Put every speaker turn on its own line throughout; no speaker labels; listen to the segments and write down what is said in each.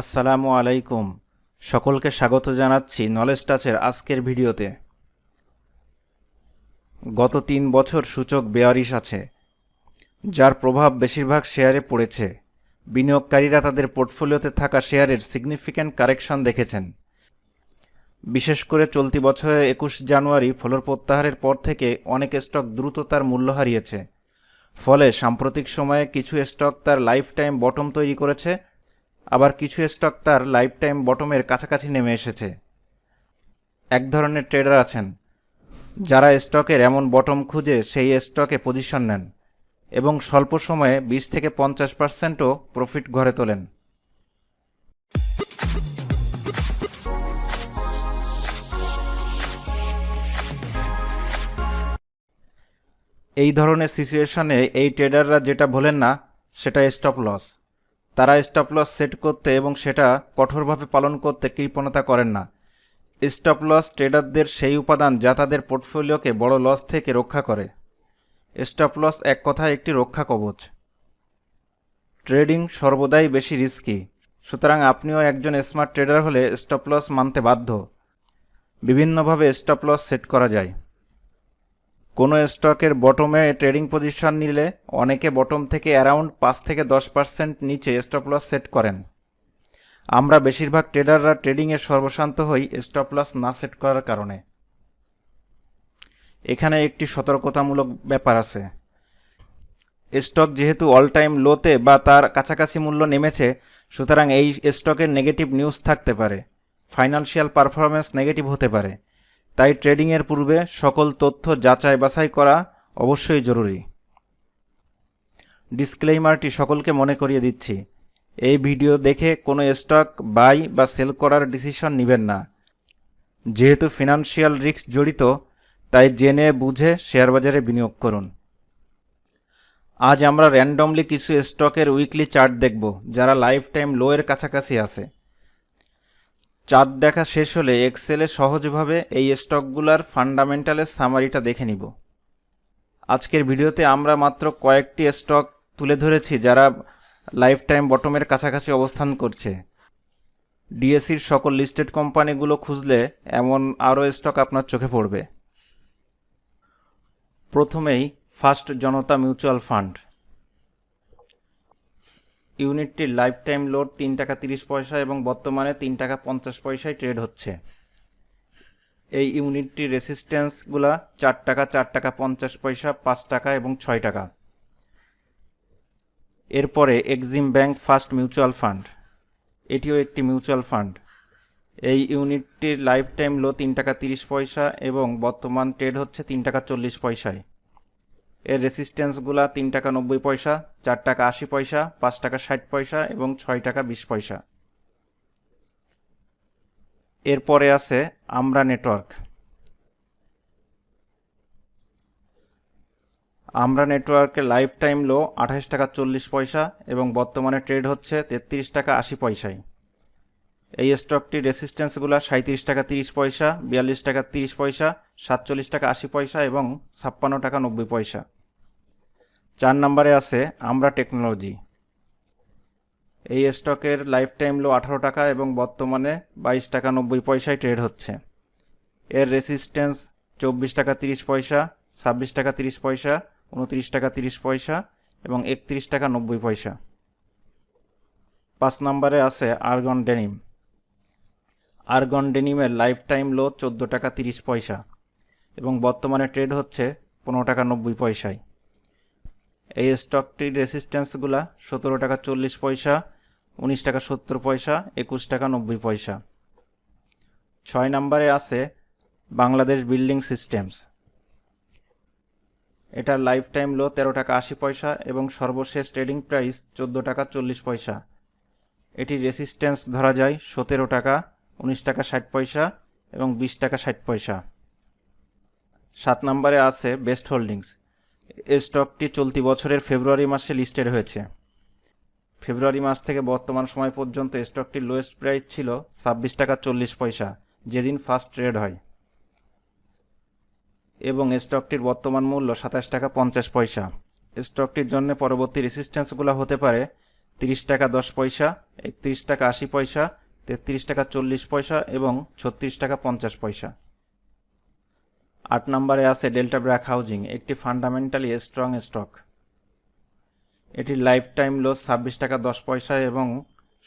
আসসালামু আলাইকুম। সকলকে স্বাগত জানাচ্ছি নলেজ টাচের আজকের ভিডিওতে। গত তিন বছর সূচক বেয়ারিশ আছে, যার প্রভাব বেশিরভাগ শেয়ারে পড়েছে। বিনিয়োগকারীরা তাদের পোর্টফোলিওতে থাকা শেয়ারের সিগনিফিক্যান্ট কারেকশন দেখেছেন। বিশেষ করে চলতি বছরের একুশ জানুয়ারি ফলোর প্রত্যাহারের পর থেকে অনেক স্টক দ্রুত তার মূল্য হারিয়েছে। ফলে সাম্প্রতিক সময়ে কিছু স্টক তার লাইফ টাইম বটম তৈরি করেছে আবার কিছু স্টক তার লাইফ টাইম বটমের কাছাকাছি নেমে এসেছে। এক ধরনের ট্রেডার আছেন, যারা স্টকের এমন বটম খুঁজে সেই স্টকে পজিশন নেন এবং স্বল্প সময়ে বিশ থেকে পঞ্চাশ পার্সেন্টও প্রফিট ঘরে তোলেন। এই ধরনের সিচুয়েশনে এই ট্রেডাররা যেটা ভোলেন না, সেটা স্টপ লস তারা স্টপ লস সেট করতে এবং সেটা কঠোরভাবে পালন করতে কৃপণতা করেন না। স্টপ লস ট্রেডারদের সেই উপাদান যা তাদের পোর্টফোলিওকে বড় লস থেকে রক্ষা করে। স্টপ লস এক কথায় একটি রক্ষা কবচ। ট্রেডিং সর্বদাই বেশি রিস্কি। সুতরাং আপনিও একজন স্মার্ট ট্রেডার হলে স্টপ লস মানতে বাধ্য। বিভিন্নভাবে স্টপ লস সেট করা যায়। কোনো স্টকের বটমে ট্রেডিং পজিশন নিলে অনেকে বটম থেকে অ্যারাউন্ড পাঁচ থেকে দশ পার্সেন্ট নিচে স্টপ লস সেট করেন। আমরা বেশিরভাগ ট্রেডাররা ট্রেডিংয়ে সর্বশান্ত হই স্টপ লস না সেট করার কারণে। এখানে একটি সতর্কতামূলক ব্যাপার আছে। স্টক যেহেতু অল টাইম লোতে বা তার কাছাকাছি মূল্য নেমেছে, সুতরাং এই স্টকের নেগেটিভ নিউজ থাকতে পারে। ফাইন্যান্সিয়াল পারফরমেন্স নেগেটিভ হতে পারে। তাই ট্রেডিংয়ের পূর্বে সকল তথ্য যাচাই বাছাই করা অবশ্যই জরুরি। ডিসক্লেইমারটি সকলকে মনে করিয়ে দিচ্ছি, এই ভিডিও দেখে কোনো স্টক বাই বা সেল করার ডিসিশন নেবেন না। যেহেতু ফিনান্সিয়াল রিস্ক জড়িত, তাই জেনে বুঝে শেয়ার বাজারে বিনিয়োগ করুন। আজ আমরা র্যান্ডমলি কিছু স্টকের উইকলি চার্ট দেখব, যারা লাইফ টাইম লোয়ের কাছাকাছি আছে। চার্ট দেখা শেষ হলে এক্সেলে সহজভাবে এই স্টকগুলার ফান্ডামেন্টালের সামারিটা দেখে নিব। আজকের ভিডিওতে আমরা মাত্র কয়েকটি স্টক তুলে ধরেছি যারা লাইফ টাইম বটমের কাছাকাছি অবস্থান করছে। ডিএসসির সকল লিস্টেড কোম্পানিগুলো খুঁজলে এমন আরও স্টক আপনার চোখে পড়বে। প্রথমেই ফার্স্ট জনতা মিউচুয়াল ফান্ড। ইউনিটটির লাইফ টাইম লোড তিন টাকা তিরিশ পয়সা এবং বর্তমানে তিন টাকা পঞ্চাশ পয়সায় ট্রেড হচ্ছে। এই ইউনিটটির রেসিস্ট্যান্সগুলা চার টাকা চার টাকা পঞ্চাশ পয়সা, পাঁচ টাকা এবং ছয় টাকা। এরপরে Exim bank first mutual fund. এটিও একটি মিউচুয়াল ফান্ড। এই ইউনিটটির লাইফ টাইম লো তিন টাকা তিরিশ পয়সা এবং বর্তমান ট্রেড হচ্ছে তিন টাকা চল্লিশ পয়সায়। এর রেসিস্ট্যান্সগুলা তিন টাকা নব্বই পয়সা, চার টাকা আশি পয়সা, পাঁচ টাকা ষাট পয়সা এবং ছয় টাকা বিশ পয়সা। এরপরে আছে আমরা নেটওয়ার্ক আমরা নেটওয়ার্কের লাইফ টাইম লো আঠাশ টাকা চল্লিশ পয়সা এবং বর্তমানে ট্রেড হচ্ছে তেত্রিশ টাকা আশি পয়সায়। এই স্টকটির রেসিস্ট্যান্সগুলো সাঁত্রিশ টাকা তিরিশ পয়সা, বিয়াল্লিশ টাকা তিরিশ পয়সা, সাতচল্লিশ টাকা আশি পয়সা এবং ছাপ্পান্ন টাকা নব্বই পয়সা। চার নম্বরে আছে আমরা টেকনোলজি। এই স্টকের লাইফ টাইম লো আঠারো টাকা এবং বর্তমানে বাইশ টাকা নব্বই পয়সায় ট্রেড হচ্ছে। এর রেসিস্ট্যান্স চব্বিশ টাকা তিরিশ পয়সা, ছাব্বিশ টাকা তিরিশ পয়সা, উনত্রিশ টাকা তিরিশ পয়সা এবং একত্রিশ টাকা নব্বই পয়সা। পাঁচ নম্বরে আছে আর্গন ডেনিম আর্গন ডেনিমের লাইফ টাইম লো চোদ্দ টাকা তিরিশ পয়সা এবং বর্তমানে ট্রেড হচ্ছে পনেরো টাকা নব্বই পয়সায়। এই স্টকটির রেসিস্ট্যান্সগুলা সতেরো টাকা চল্লিশ পয়সা, উনিশ টাকা সত্তর পয়সা, একুশ টাকা নব্বই পয়সা। ছয় নম্বরে আছে বাংলাদেশ বিল্ডিং সিস্টেমস এটার লাইফ টাইম লো তেরো টাকা আশি পয়সা এবং সর্বশেষ ট্রেডিং প্রাইস চোদ্দ টাকা চল্লিশ পয়সা। এটির রেসিস্ট্যান্স ধরা যায় সতেরো টাকা, উনিশ টাকা ষাট পয়সা এবং বিশ টাকা ষাট পয়সা। সাত নম্বরে আছে বেস্ট হোল্ডিংস স্টকটি চলতি বছরের ফেব্রুয়ারি মাসে লিস্টেড হয়েছে। ফেব্রুয়ারি মাস থেকে বর্তমান সময় পর্যন্ত স্টকটির লোয়েস্ট প্রাইস ছিল ছাব্বিশ টাকা চল্লিশ পয়সা, যেদিন ফার্স্ট ট্রেড হয়। এবং স্টকটির বর্তমান মূল্য সাতাশ টাকা পঞ্চাশ পয়সা। স্টকটির জন্য পরবর্তী রেসিস্ট্যান্সগুলো হতে পারে তিরিশ টাকা দশ পয়সা, একত্রিশ টাকা আশি পয়সা, তেত্রিশ টাকা চল্লিশ পয়সা এবং ছত্রিশ টাকা পঞ্চাশ পয়সা। আট নম্বরে আছে ডেল্টা ব্র্যাক হাউজিং, একটি ফান্ডামেন্টালি স্ট্রং স্টক। এটির লাইফ টাইম লস ছাব্বিশ টাকা দশ পয়সা এবং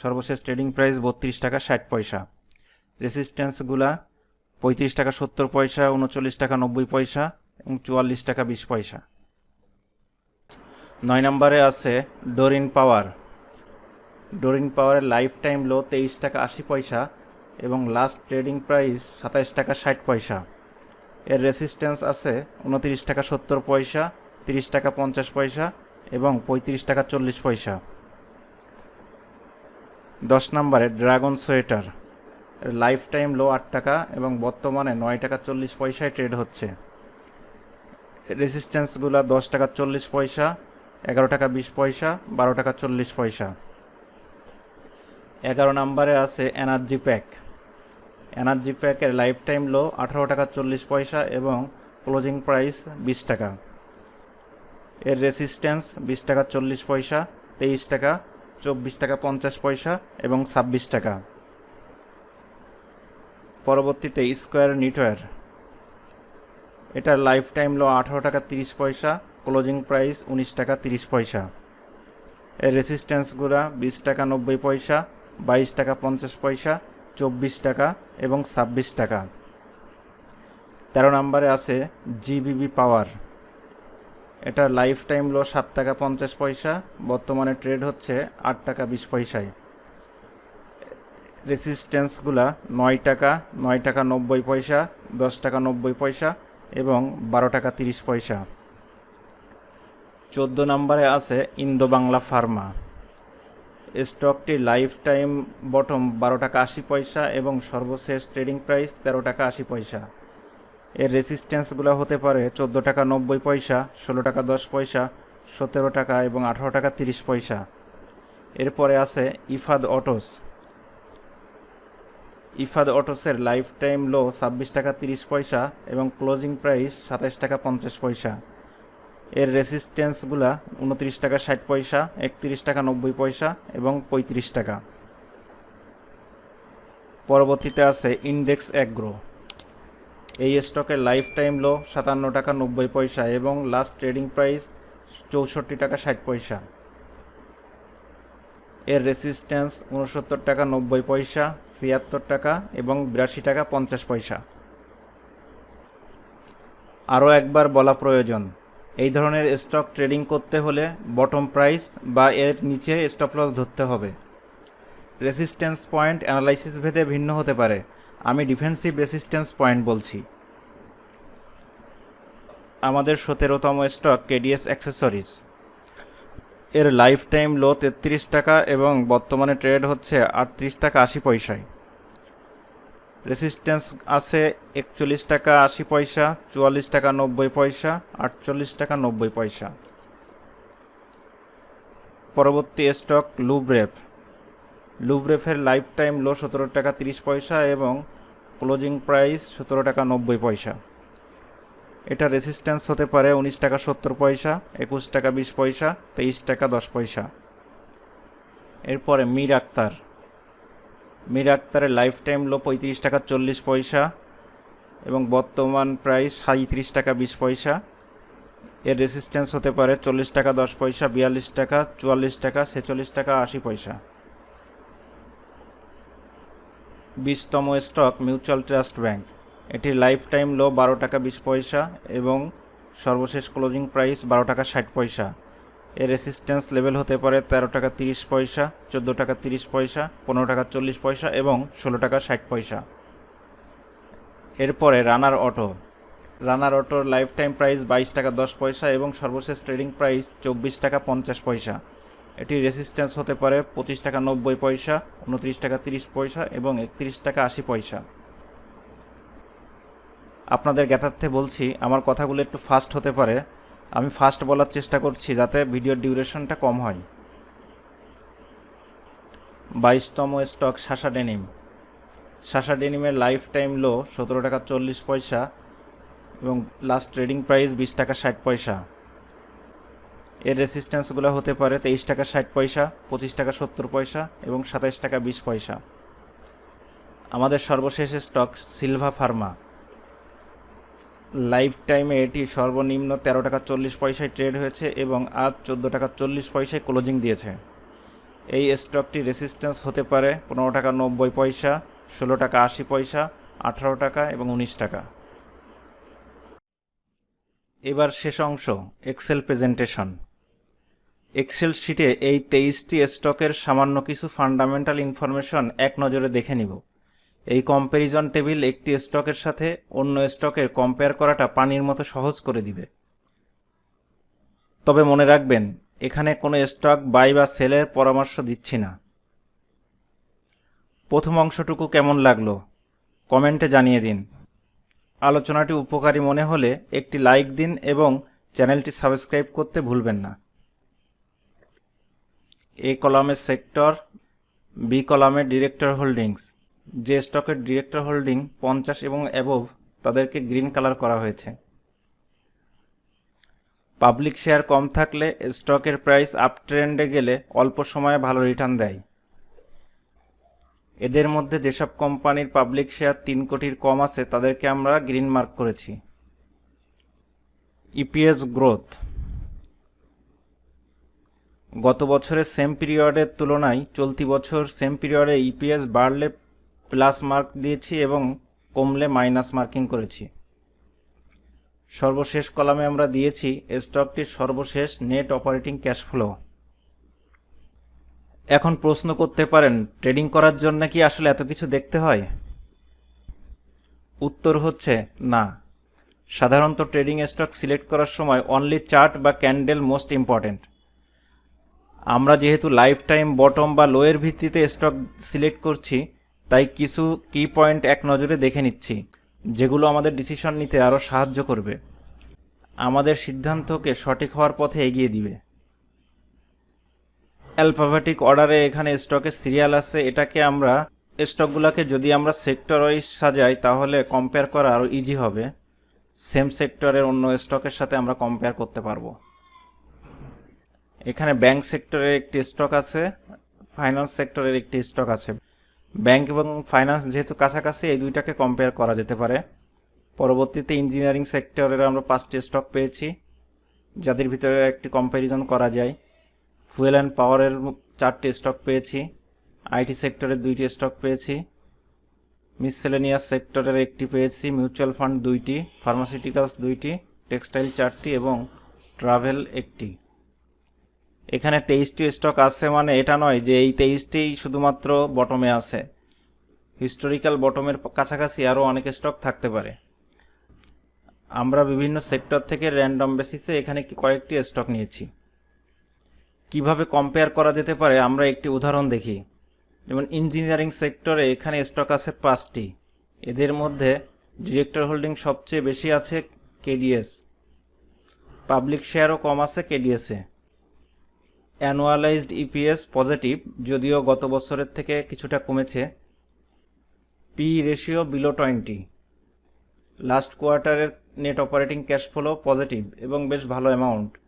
সর্বশেষ ট্রেডিং প্রাইস বত্রিশ টাকা ষাট পয়সা। রেসিস্ট্যান্সগুলা পঁয়ত্রিশ টাকা সত্তর পয়সা, উনচল্লিশ টাকা নব্বই পয়সা এবং চুয়াল্লিশ টাকা বিশ পয়সা। নয় নম্বরে আছে ডোরিন পাওয়ার। ডোরিন পাওয়ারের লাইফ টাইম লো তেইশ টাকা আশি পয়সা এবং লাস্ট ট্রেডিং প্রাইস সাতাইশ টাকা ষাট পয়সা। এর রেসিস্ট্যান্স আছে উনতিরিশ টাকা সত্তর পয়সা, তিরিশ টাকা পঞ্চাশ পয়সা এবং পঁয়ত্রিশ টাকা চল্লিশ পয়সা। দশ নম্বরে ড্রাগন সোয়েটার এর লাইফ টাইম লো আট টাকা এবং বর্তমানে নয় টাকা চল্লিশ পয়সায় ট্রেড হচ্ছে। রেসিস্ট্যান্সগুলো দশ টাকা চল্লিশ পয়সা, এগারো টাকা বিশ পয়সা, বারো টাকা চল্লিশ পয়সা। এগারো নম্বরে আছে এনার্জি প্যাক এনার্জি প্যাকের লাইফ টাইম লো আঠারো টাকা চল্লিশ পয়সা এবং ক্লোজিং প্রাইস বিশ টাকা। এর রেসিস্ট্যান্স বিশ টাকা চল্লিশ পয়সা, তেইশ টাকা, চব্বিশ টাকা পঞ্চাশ পয়সা এবং ছাব্বিশ টাকা। পরবর্তীতে স্কোয়ার নিটওয়ার এটার লাইফ টাইম লো আঠারো টাকা তিরিশ পয়সা ক্লোজিং প্রাইস উনিশ টাকা তিরিশ পয়সা। এর রেসিস্ট্যান্সগুলো বিশ টাকা নব্বই পয়সা, বাইশ টাকা পঞ্চাশ পয়সা চব্বিশ টাকা এবং ছাব্বিশ টাকা। তেরো নম্বরে আছে জিবিবি পাওয়ার এটা লাইফ টাইম লো সাত টাকা পঞ্চাশ পয়সা, বর্তমানে ট্রেড হচ্ছে আট টাকা বিশ পয়সায়। রেসিস্ট্যান্সগুলা নয় টাকা নয় টাকা নব্বই পয়সা, দশ টাকা নব্বই পয়সা এবং বারো টাকা তিরিশ পয়সা। চোদ্দ নম্বরে আছে ইন্দো বাংলা ফার্মা। স্টকটির লাইফ টাইম বটম বারো টাকা আশি পয়সা এবং সর্বশেষ ট্রেডিং প্রাইস তেরো টাকা আশি পয়সা। এর রেসিস্ট্যান্সগুলো হতে পারে চোদ্দ টাকা নব্বই পয়সা, ষোলো টাকা দশ পয়সা, সতেরো টাকা এবং আঠারো টাকা তিরিশ পয়সা। এরপরে আছে ইফাদ অটোস। ইফাদ অটোসের লাইফ টাইম লো ছাব্বিশ টাকা তিরিশ পয়সা এবং ক্লোজিং প্রাইস সাতাইশ টাকা পঞ্চাশ পয়সা। এর রেসিস্ট্যান্সগুলা উনত্রিশ টাকা ষাট পয়সা, একত্রিশ টাকা নব্বই পয়সা এবং পঁয়ত্রিশ টাকা। পরবর্তীতে আছে ইন্ডেক্স অ্যাগ্রো এই স্টকের লাইফ টাইম লো সাতান্ন টাকা নব্বই পয়সা এবং লাস্ট ট্রেডিং প্রাইস চৌষট্টি টাকা ষাট পয়সা। এর রেসিস্ট্যান্স উনসত্তর টাকা নব্বই পয়সা, ছিয়াত্তর টাকা এবং বিরাশি টাকা পঞ্চাশ পয়সা। আরও একবার বলা প্রয়োজন এই ধরনের স্টক ট্রেডিং করতে হলে বটম প্রাইস বা এর নিচে স্টপ লস ধরতে হবে। রেসিস্ট্যান্স পয়েন্ট অ্যানালাইসিস ভেদে ভিন্ন হতে পারে। আমি ডিফেন্সিভ রেসিস্ট্যান্স পয়েন্ট বলছি। আমাদের সতেরোতম স্টক কেডিএস অ্যাক্সেসরিজ এর লাইফ টাইম লো তেত্রিশ টাকা এবং বর্তমানে ট্রেড হচ্ছে আটত্রিশ টাকা আশি পয়সায়। রেসিস্ট্যান্স আছে একচল্লিশ টাকা আশি পয়সা, চুয়াল্লিশ টাকা নব্বই পয়সা, আটচল্লিশ টাকা নব্বই পয়সা। পরবর্তী স্টক লুব্রেফ লুব্রেফের লাইফ টাইম লো সতেরো টাকা তিরিশ পয়সা এবং ক্লোজিং প্রাইস সতেরো টাকা নব্বই পয়সা। এটা রেসিস্ট্যান্স হতে পারে উনিশ টাকা সত্তর পয়সা, একুশ টাকা বিশ পয়সা, তেইশ টাকা দশ পয়সা। এরপরে মীর আক্তার মীর আক্তারের লাইফ টাইম লো পঁয়ত্রিশ টাকা চল্লিশ পয়সা এবং বর্তমান প্রাইস সাঁত্রিশ টাকা বিশ পয়সা। এর রেসিস্ট্যান্স হতে পারে চল্লিশ টাকা দশ পয়সা, বিয়াল্লিশ টাকা, চুয়াল্লিশ টাকা, ছেচল্লিশ টাকা, আশি পয়সা। বিশতম স্টক মিউচুয়াল ট্রাস্ট ব্যাংক এটির লাইফ টাইম লো বারো টাকা বিশ পয়সা এবং সর্বশেষ ক্লোজিং প্রাইস বারো টাকা ষাট পয়সা। এর রেসিস্ট্যান্স লেভেল হতে পারে তেরো টাকা তিরিশ পয়সা, চোদ্দ টাকা তিরিশ পয়সা, পনেরো টাকা চল্লিশ পয়সা এবং ষোলো টাকা ষাট পয়সা। এরপরে রানার অটো রানার অটোর লাইফ টাইম প্রাইস বাইশ টাকা দশ পয়সা এবং সর্বশেষ ট্রেডিং প্রাইস চব্বিশ টাকা পঞ্চাশ পয়সা। এটি রেসিস্ট্যান্স হতে পারে পঁচিশ টাকা নব্বই পয়সা, উনত্রিশ টাকা তিরিশ পয়সা এবং একত্রিশ টাকা আশি পয়সা। আপনাদের জ্ঞাতার্থে বলছি, আমার কথাগুলো একটু ফাস্ট হতে পারে। আমি ফাস্ট বলার চেষ্টা করছি যাতে ভিডিওর ডিউরেশনটা কম হয়। বাইশতম স্টক শাসা ডেনিম। শাসা ডেনিমের লাইফ টাইম লো সতেরো টাকা চল্লিশ পয়সা এবং লাস্ট ট্রেডিং প্রাইস বিশ টাকা ষাট পয়সা। এর রেসিস্ট্যান্সগুলো হতে পারে তেইশ টাকা ষাট পয়সা, পঁচিশ টাকা সত্তর পয়সা এবং সাতাইশ টাকা বিশ পয়সা। আমাদের সর্বশেষ স্টক সিলভা ফার্মা লাইফ টাইমে এটি সর্বনিম্ন তেরো টাকা চল্লিশ পয়সায় ট্রেড হয়েছে এবং আজ চোদ্দ টাকা চল্লিশ পয়সায় ক্লোজিং দিয়েছে। এই স্টকটি রেসিস্ট্যান্স হতে পারে পনেরো টাকা নব্বই পয়সা, ষোলো টাকা আশি পয়সা, আঠারো টাকা এবং উনিশ টাকা। এবার শেষ অংশ এক্সেল প্রেজেন্টেশন এক্সেল শিটে এই তেইশটি স্টকের সামান্য কিছু ফান্ডামেন্টাল ইনফরমেশন এক নজরে দেখে নিব। এই কম্প্যারিজন টেবিল একটি স্টকের সাথে অন্য স্টকের কম্পেয়ার করাটা পানির মতো সহজ করে দিবে। তবে মনে রাখবেন, এখানে কোনো স্টক বাই বা সেলের পরামর্শ দিচ্ছি না। প্রথম অংশটুকু কেমন লাগল? কমেন্টে জানিয়ে দিন। আলোচনাটি উপকারী মনে হলে একটি লাইক দিন এবং চ্যানেলটি সাবস্ক্রাইব করতে ভুলবেন না। এ কলামের সেক্টর বি কলামের ডিরেক্টর হোল্ডিংস যে স্টকের ডিরেক্টর হোল্ডিং পঞ্চাশ এবং অ্যাবভ তাদেরকে গ্রিন কালার করা হয়েছে। পাবলিক শেয়ার কম থাকলে স্টকের প্রাইস আপ ট্রেন্ডে গেলে অল্প সময়ে ভালো রিটার্ন দেয়। এদের মধ্যে যেসব কোম্পানির পাবলিক শেয়ার তিন কোটির কম আছে, তাদেরকে আমরা গ্রিন মার্ক করেছি। EPS growth. গত বছরের সেম পিরিয়ডের তুলনায় চলতি বছর সেম পিরিয়ডে ইপিএস বাড়লে প্লাস মার্ক দিয়েছি এবং কমলে মাইনাস মার্কিং করেছি। সর্বশেষ কলামে আমরা দিয়েছি স্টকটির সর্বশেষ নেট অপারেটিং ক্যাশ ফ্লো। এখন প্রশ্ন করতে পারেন, ট্রেডিং করার জন্য কি আসলে এত কিছু দেখতে হয়? উত্তর হচ্ছে না। সাধারণত ট্রেডিং স্টক সিলেক্ট করার সময় অনলি চার্ট বা ক্যান্ডেল মোস্ট ইম্পর্ট্যান্ট আমরা যেহেতু লাইফ টাইম বটম বা লোয়ের ভিত্তিতে স্টক সিলেক্ট করছি তাই কিছু কি পয়েন্ট এক নজরে দেখে নিচ্ছি, যেগুলো আমাদের ডিসিশন নিতে আরও সাহায্য করবে। আমাদের সিদ্ধান্তকে সঠিক হওয়ার পথে এগিয়ে দিবে। অ্যালফাবেটিক অর্ডারে এখানে স্টকের সিরিয়াল আছে, এটাকে আমরা স্টকগুলোকে যদি আমরা সেক্টর ওয়াইজ সাজাই, তাহলে কম্পেয়ার করা আরও ইজি হবে। সেম সেক্টরের অন্য স্টকের সাথে আমরা কম্পেয়ার করতে পারব। এখানে ব্যাংক সেক্টরের একটি স্টক আছে ফাইন্যান্স সেক্টরের একটি স্টক আছে। ব্যাংক এবং ফাইন্যান্স যেহেতু কাছাকাছি, এই দুইটাকে কম্পেয়ার করা যেতে পারে। পরবর্তীতে ইঞ্জিনিয়ারিং সেক্টরের আমরা পাঁচটি স্টক পেয়েছি, যাদের ভিতরে একটি কম্প্যারিজন করা যায়। ফুয়েল অ্যান্ড পাওয়ারের চারটি স্টক পেয়েছি আইটি সেক্টরের দুইটি স্টক পেয়েছি মিসসেলেনিয়াস সেক্টরের একটি পেয়েছি মিউচুয়াল ফান্ড দুইটি ফার্মাসিউটিক্যালস দুইটি টেক্সটাইল চারটি এবং ট্রাভেল একটি। এখানে তেইশটি স্টক আছে মানে এটা নয় যে এই তেইশটিই শুধুমাত্র বটমে আছে। হিস্টোরিক্যাল বটমের কাছাকাছি আরও অনেক স্টক থাকতে পারে। আমরা বিভিন্ন সেক্টর থেকে র্যান্ডম বেসিসে এখানে কয়েকটি স্টক নিয়েছি। কীভাবে কম্পেয়ার করা যেতে পারে? আমরা একটি উদাহরণ দেখি। যেমন ইঞ্জিনিয়ারিং সেক্টরে এখানে স্টক আছে পাঁচটি। এদের মধ্যে ডিরেক্টর হোল্ডিং সবচেয়ে বেশি আছে কেডিএস পাবলিক শেয়ারও কম আছে কেডিএসে অ্যানুয়ালাইজড ইপিএস পজিটিভ যদিও গত বছরের থেকে কিছুটা কমেছে P ratio below twenty last কোয়ার্টারের net operating cash flow positive এবং বেশ ভালো অ্যামাউন্ট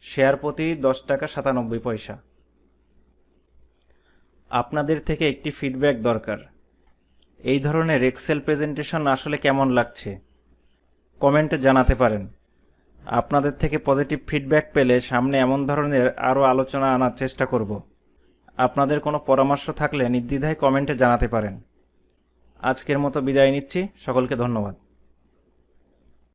শেয়ার প্রতি দশ টাকা সাতানব্বই পয়সা। আপনাদের থেকে একটি ফিডব্যাক দরকার। এই ধরনের এক্সেল প্রেজেন্টেশন আসলে কেমন লাগছে? কমেন্টে জানাতে পারেন। আপনাদের থেকে পজিটিভ ফিডব্যাক পেলে সামনে এমন ধরনের আরও আলোচনা আনার চেষ্টা করব। আপনাদের কোনো পরামর্শ থাকলে নির্দ্বিধায় কমেন্টে জানাতে পারেন। আজকের মতো বিদায় নিচ্ছি। সকলকে ধন্যবাদ।